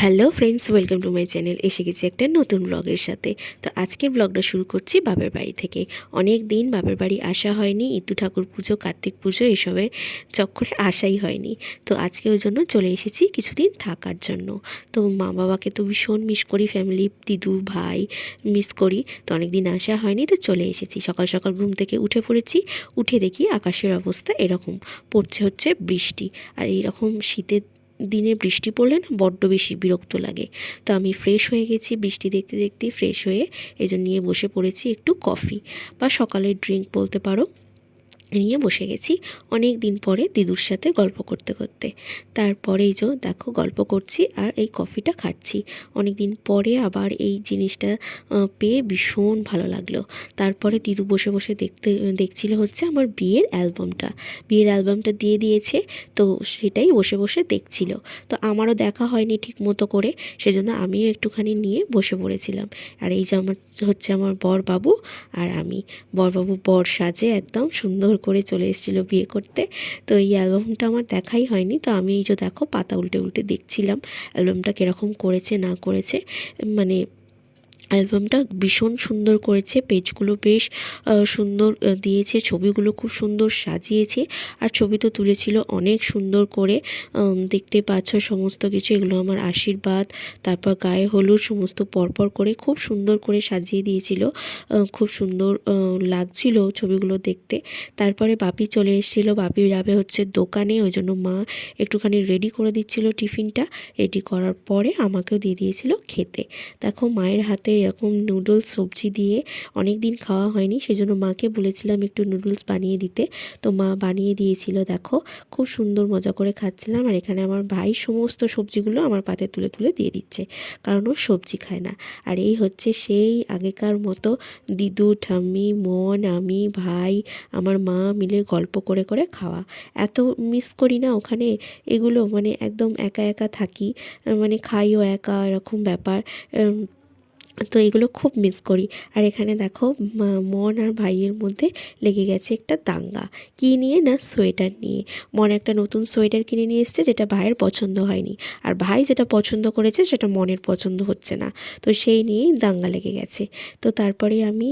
Hello friends, welcome to my channel. এসে গেছি একটা নতুন ব্লগের সাথে। তো আজকের ব্লগটা শুরু করছি বাপের বাড়ি থেকে। অনেক দিন বাপের বাড়ি আসা হয়নি, ইতু ঠাকুর পুজো, কার্তিক পুজো এসবের চক্করে আসাই হয়নি। তো আজকে ওই জন্য চলে এসেছি কিছুদিন থাকার জন্য। তো মা বাবাকে তো ভীষণ মিস করি ফ্যামিলি দিদু, ভাই মিস করি। তো অনেক দিন আসা হয়নি, তো চলে এসেছি। সকাল সকাল ঘুম থেকে উঠে পড়েছি, উঠে দেখি আকাশের অবস্থা এরকম। পড়ছে হচ্ছে বৃষ্টি। আর এইরকম শীতের দিনে বৃষ্টি পড়লে না বড্ড বেশি বিরক্ত লাগে। তো আমি ফ্রেশ হয়ে গেছি, বৃষ্টি দেখতে দেখতে ফ্রেশ হয়ে এজন্য নিয়ে বসে পড়েছি একটু কফি বা সকালের ড্রিঙ্ক বলতে পারো। নিয়ে বসে গেছি অনেক দিন পরে দিদুর সাথে গল্প করতে করতে। তারপরেই যে দেখো গল্প করছি আর এই কফিটা খাচ্ছি। অনেক দিন পরে আবার এই জিনিসটা পেয়ে ভীষণ ভালো লাগল। তারপরে দিদু বসে বসে দেখতে, দেখছিল হচ্ছে আমার বিয়ের অ্যালবামটা। বিয়ের অ্যালবামটা দিয়ে দিয়েছে, তো সেটাই বসে বসে দেখছিল। তো আমারও দেখা হয়নি ঠিক মতো করে, সেজন্য আমিও একটুখানি নিয়ে বসে পড়েছিলাম। আর এই যে আমার, হচ্ছে আমার বর বাবু আর আমি। বরবাবু বর সাজে একদম সুন্দর করে চলে এসেছিল বিয়ে করতে। তো এই অ্যালবামটা আমার দেখাই হয়নি। তো আমি এই যে দেখো, পাতা উল্টে উল্টে দেখছিলাম অ্যালবামটা কীরকম করেছে, না করেছে। মানে অ্যালবামটা ভীষণ সুন্দর করেছে, পেজগুলো বেশ সুন্দর দিয়েছে, ছবিগুলো খুব সুন্দর সাজিয়েছে আর ছবি তো তুলেছিল অনেক সুন্দর করে। দেখতে পাচ্ছ সমস্ত কিছু, এগুলো আমার আশীর্বাদ। তারপর গায়ে হলুদ সমস্ত পরপর করে খুব সুন্দর করে সাজিয়ে দিয়েছিল। খুব সুন্দর লাগছিল ছবিগুলো দেখতে। তারপরে বাপি চলে এসেছিল, বাপি যাবে হচ্ছে দোকানে, ওই জন্য মা একটুখানি রেডি করে দিচ্ছিল টিফিনটা। রেডি করার পরে আমাকেও দিয়ে দিয়েছিল খেতে। দেখো মায়ের হাতে এরকম নুডলস সবজি দিয়ে অনেক দিন খাওয়া হয়নি, সেজন্য মাকে বলেছিলাম একটু নুডলস বানিয়ে দিতে। তো মা বানিয়ে দিয়েছিল, দেখো, খুব সুন্দর মজা করে খাচ্ছিলাম। আর এখানে আমার ভাই সমস্ত সবজিগুলো আমার পাতে তুলে তুলে দিয়ে দিচ্ছে, কারণ ও সবজি খায় না। আর এই হচ্ছে সেই আগেকার মতো দিদু, ঠাম্মি, মন, আমি, ভাই, আমার মা মিলে গল্প করে করে খাওয়া। এত মিস করি না ওখানে এগুলো মানে একদম একা একা থাকি মানে খাইও একা, এরকম ব্যাপার। তো এগুলো খুব মিস করি। আর এখানে দেখো মন আর ভাইয়ের মধ্যে লেগে গেছে একটা দাঙ্গা। কী নিয়ে? না, সোয়েটার নিয়ে। মন একটা নতুন সোয়েটার কিনে নিয়ে এসছে যেটা ভাইয়ের পছন্দ হয়নি। আর ভাই যেটা পছন্দ করেছে সেটা মনের পছন্দ হচ্ছে না। তো সেই নিয়েই দাঙ্গা লেগে গেছে। তো তারপরে আমি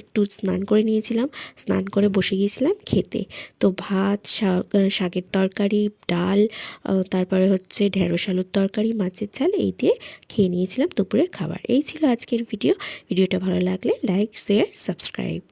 একটু স্নান করে নিয়েছিলাম। স্নান করে বসে গিয়েছিলাম খেতে। তো ভাত শাক শাকের তরকারি, ডাল তারপরে হচ্ছে ঢেঁড়স আলুর তরকারি, মাছের ঝাল, এই দিয়ে খেয়ে নিয়েছিলাম দুপুরের খাবার। এই ছিল আজকের ভিডিও। ভিডিওটা ভালো লাগলে লাইক শেয়ার সাবস্ক্রাইব।